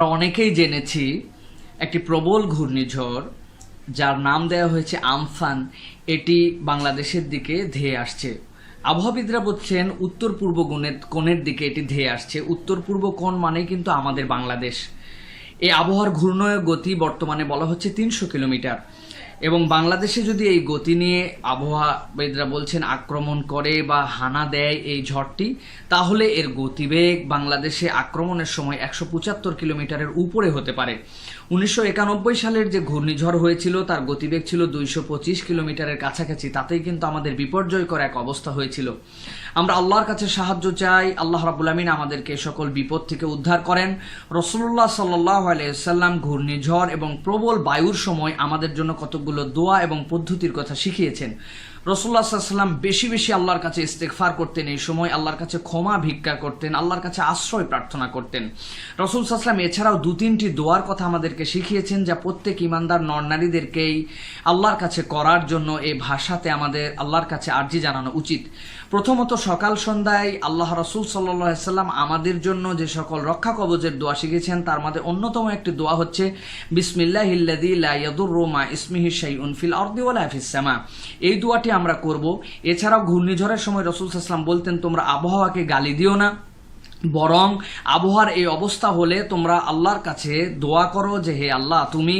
অনেকেই জেনেছি একটি প্রবল ঘূর্ণিঝড়, যার নাম দেওয়া হয়েছে আমফান। এটি বাংলাদেশের দিকে ধেয়ে আসছে। আবহাওয়াবিদরা বলছেন উত্তর পূর্ব গুণের কোণের দিকে এটি ধেয়ে আসছে। উত্তর পূর্ব কোণ মানেই কিন্তু আমাদের বাংলাদেশ। এই আবহাওয়ার ঘূর্ণয় গতি বর্তমানে বলা হচ্ছে তিনশো কিলোমিটার। এবং বাংলাদেশে যদি এই গতি নিয়ে আবহাওয়াবিদরা বলছেন আক্রমণ করে বা হানা দেয় এই ঝড়টি, তাহলে এর গতিবেগ বাংলাদেশে আক্রমণের সময় একশো পঁচাত্তর কিলোমিটারের উপরে হতে পারে। উনিশশো একানব্বই সালের যে ঘূর্ণিঝড় হয়েছিল, তার গতিবেগ ছিল দুইশো পঁচিশ কিলোমিটারের কাছাকাছি, তাতেই কিন্তু আমাদের বিপর্যয়কর এক অবস্থা হয়েছিল। আমরা আল্লাহর কাছে সাহায্য চাই। আল্লাহ রাবুল আমিন আমাদেরকে সকল বিপদ থেকে উদ্ধার করেন। রসুল্লাহ সাল্লাহ আলাইসাল্লাম ঘূর্ণিঝড় এবং প্রবল বায়ুর সময় আমাদের জন্য কতকগুলো দোয়া এবং পদ্ধতির কথা শিখিয়েছেন। রসুল্লাহ সাল্লাম বেশি বেশি আল্লাহর কাছে ইস্তেকফার করতেন, এই সময় আল্লাহর কাছে ক্ষমা ভিক্ষা করতেন, আল্লাহর কাছে আশ্রয় প্রার্থনা করতেন। রসুল সাল্লাম এছাড়াও দু তিনটি দোয়ার কথা আমাদেরকে শিখিয়েছেন যা প্রত্যেক ইমানদার নরনারীদেরকেই আল্লাহর কাছে করার জন্য এই ভাষাতে আমাদের আল্লাহর কাছে আর্জি জানানো উচিত। প্রথমত সকাল সন্ধ্যায় আল্লাহ রসুল সাল্লাহ সাল্লাম আমাদের জন্য যে সকল রক্ষা কবচের দোয়া শিখেছেন তার মধ্যে অন্যতম একটি দোয়া হচ্ছে বিসমিল্লাহিল্লাদি লাইয়াদুর রোমা ইসমিহি শাইউন ফিল আরদি ওয়ালা ফিস সামা। এই দোয়াটি আমরা করব। এছাড়াও ঘূর্ণিঝড়ের সময় রসুল সাল্লাম বলতেন, তোমরা আবহাওয়াকে গালি দিও না, বরং আবহাওয়ার এই অবস্থা হলে তোমরা আল্লাহর কাছে দোয়া করো যে, হে আল্লাহ, তুমি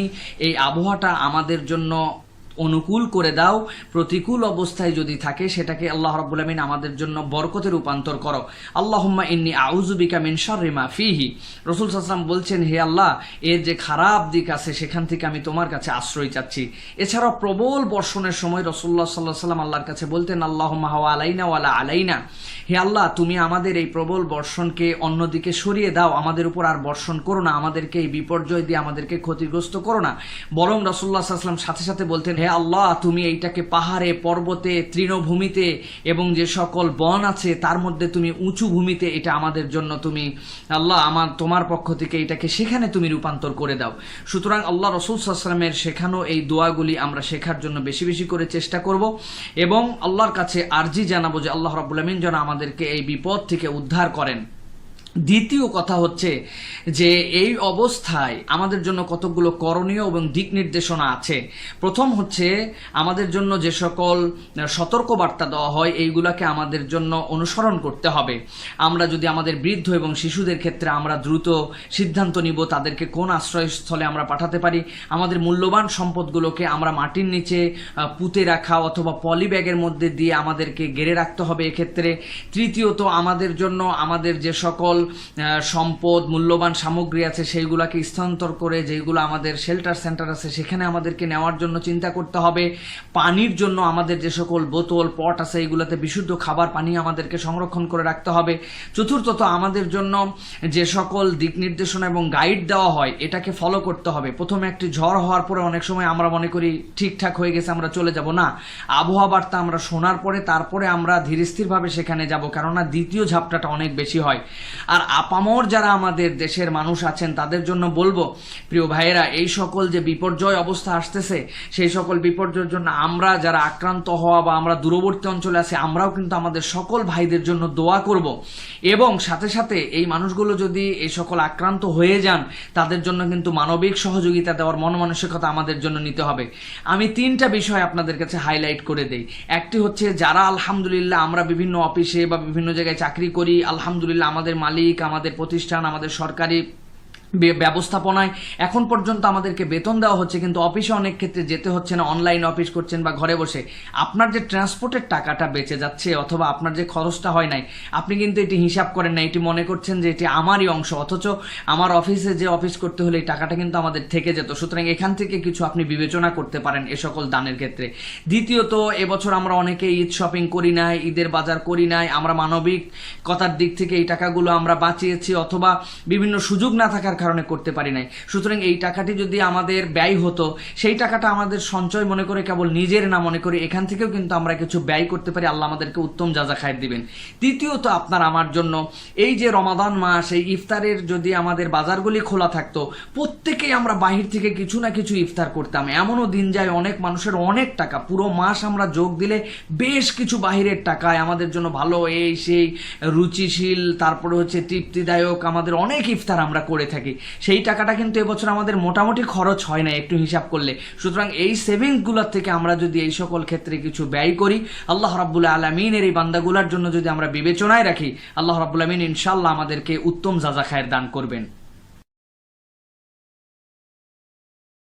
এই আবহাওয়াটা আমাদের জন্য অনুকূল করে দাও, প্রতিকূল অবস্থায় যদি থাকে, সেটাকে আল্লাহ রাব্বুল আমাদের জন্য বরকতে রূপান্তর করো। আল্লাহুম্মা ইন্নি আউযুবিকা মিন শাররি মা ফিহি। রসুল সাল্লাল্লাহু বলছেন, হে আল্লাহ, এর যে খারাপ দিক আছে, সেখান থেকে আমি তোমার কাছে আশ্রয় চাচ্ছি। এছাড়াও প্রবল বর্ষণের সময় রাসূলুল্লাহ সাল্লাল্লাহু আলাইহি সাল্লাম আল্লাহর কাছে বলতেন, আল্লাহুম্মা হাওয়া আলাইনা ওয়ালা আলাইনা। হে আল্লাহ, তুমি আমাদের এই প্রবল বর্ষণকে অন্যদিকে সরিয়ে দাও। আমাদের উপর আর বর্ষণ করো না। আমাদেরকে এই বিপর্যয় দিয়ে আমাদেরকে ক্ষতিগ্রস্ত করো না। বরং আলাইহি সাল্লাম সাথে সাথে বলতেন, হে আল্লাহ, তুমি এইটাকে পাহাড়ে, পর্বতে, তৃণভূমিতে এবং যে সকল বন আছে, তার মধ্যে তুমি উঁচু ভূমিতে, এটা আমাদের জন্য তুমি, আল্লাহ, আমার, তোমার পক্ষ থেকে এটাকে সেখানে তুমি রূপান্তর করে দাও। সুতরাং আল্লাহ রসুল সাল্লামের শেখানো এই দোয়াগুলি আমরা শেখার জন্য বেশি বেশি করে চেষ্টা করব এবং আল্লাহর কাছে আর্জি জানাব যে আল্লাহ রাবুল আমিন যেন আমাদেরকে এই বিপদ থেকে উদ্ধার করেন। দ্বিতীয় কথা হচ্ছে যে এই অবস্থায় আমাদের জন্য কতকগুলো করণীয় এবং দিক নির্দেশনা আছে। প্রথম হচ্ছে আমাদের জন্য যে সকল সতর্কবার্তা দেওয়া হয়, এইগুলাকে আমাদের জন্য অনুসরণ করতে হবে। আমরা যদি আমাদের বৃদ্ধ এবং শিশুদের ক্ষেত্রে আমরা দ্রুত সিদ্ধান্ত নিব, তাদেরকে কোন আশ্রয়স্থলে আমরা পাঠাতে পারি, আমাদের মূল্যবান সম্পদগুলোকে আমরা মাটির নিচে পুঁতে রাখা অথবা পলি ব্যাগের মধ্যে দিয়ে আমাদেরকে গেড়ে রাখতে হবে এক্ষেত্রে। তৃতীয়ত, আমাদের জন্য আমাদের যে সকল সম্পদ, মূল্যবান সামগ্রী আছে, সেইগুলোকে স্থানান্তর করে যেগুলো আমাদের শেল্টার সেন্টার আছে, সেখানে আমাদেরকে নেওয়ার জন্য চিন্তা করতে হবে। পানির জন্য আমাদের যে সকল বোতল, পট আছে, এইগুলোতে বিশুদ্ধ খাবার, পানি আমাদেরকে সংরক্ষণ করে রাখতে হবে। চতুর্থত, আমাদের জন্য যে সকল দিক নির্দেশনা এবং গাইড দেওয়া হয়, এটাকে ফলো করতে হবে। প্রথমে একটি ঝড় হওয়ার পরে অনেক সময় আমরা মনে করি, ঠিকঠাক হয়ে গেছে, আমরা চলে যাব। না, আবহাওয়া বার্তা আমরা শোনার পরে, তারপরে আমরা ধীরস্থিরভাবে সেখানে যাব, কেননা দ্বিতীয় ঝাপটাটা অনেক বেশি হয়। আর আপামর যারা আমাদের দেশের মানুষ আছেন, তাদের জন্য বলব, প্রিয় ভাইয়েরা, এই সকল যে বিপর্যয় অবস্থা আসতেছে, সেই সকল বিপর্যয়ের জন্য আমরা যারা আক্রান্ত হওয়া বা আমরা দূরবর্তী অঞ্চলে আছি, আমরাও কিন্তু আমাদের সকল ভাইদের জন্য দোয়া করব। এবং সাথে সাথে এই মানুষগুলো যদি এই সকল আক্রান্ত হয়ে যান, তাদের জন্য কিন্তু মানবিক সহযোগিতা দেওয়ার মন মানসিকতা আমাদের জন্য নিতে হবে। আমি তিনটা বিষয় আপনাদের কাছে হাইলাইট করে দেই। একটি হচ্ছে, যারা আলহামদুলিল্লাহ আমরা বিভিন্ন অফিসে বা বিভিন্ন জায়গায় চাকরি করি, আলহামদুলিল্লাহ আমাদের মালিক আমাদের প্রতিষ্ঠান আমাদের সরকারি ব্যবস্থাপনায়। এখন পর্যন্ত আমাদেরকে বেতন দেওয়া হচ্ছে, কিন্তু অফিসে অনেক ক্ষেত্রে যেতে হচ্ছে না, অনলাইন অফিস করছেন বা ঘরে বসে। আপনার যে ট্রান্সপোর্টের টাকাটা বেঁচে যাচ্ছে অথবা আপনার যে খরচটা হয় নাই, আপনি কিন্তু এটি হিসাব করেন না, এটি মনে করছেন যে এটি আমারই অংশ, অথচ আমার অফিসে যে অফিস করতে হলে এই টাকাটা কিন্তু আমাদের থেকে যেত। সুতরাং এখান থেকে কিছু আপনি বিবেচনা করতে পারেন এ সকল দানের ক্ষেত্রে। দ্বিতীয়ত, এবছর আমরা অনেকে ঈদ শপিং করি নাই, ঈদের বাজার করি নাই, আমরা মানবিকতার দিক থেকে এই টাকাগুলো আমরা বাঁচিয়েছি, অথবা বিভিন্ন সুযোগ না থাকার কারণে করতে পারি নাই। সুতরাং এই টাকাটি যদি আমাদের ব্যয় হতো, সেই টাকাটা আমাদের সঞ্চয় মনে করে কেবল নিজের না মনে করি এখান থেকেও কিন্তু আমরা কিছু ব্যয় করতে পারি। আল্লাহ আমাদেরকে উত্তম যাজা খায়ের দিবেন। তৃতীয়ত আপনার আমার জন্য, এই যে রমাদান মাস, এই ইফতারের যদি আমাদের বাজারগুলি খোলা থাকতো, প্রত্যেকেই আমরা বাহির থেকে কিছু না কিছু ইফতার করতাম। এমনও দিন যায় অনেক মানুষের অনেক টাকা, পুরো মাস আমরা যোগ দিলে বেশ কিছু বাহিরের টাকায় আমাদের জন্য ভালো এই সেই রুচিশীল, তারপরে হচ্ছে তৃপ্তিদায়ক আমাদের অনেক ইফতার আমরা করে থাকি। থাকি সেই টাকাটা কিন্তু এবছর আমাদের মোটামুটি খরচ হয় না, একটু হিসাব করলে। সুতরাং এই সেভিংসগুলোর থেকে আমরা যদি এই সকল ক্ষেত্রে কিছু ব্যয় করি, আল্লাহ রাব্বুল আলমিনের এই বান্দাগুলার জন্য যদি আমরা বিবেচনায় রাখি, আল্লাহ রাবুল আলমিন ইনশাল্লাহ আমাদেরকে উত্তম জাজা খায়ের দান করবেন।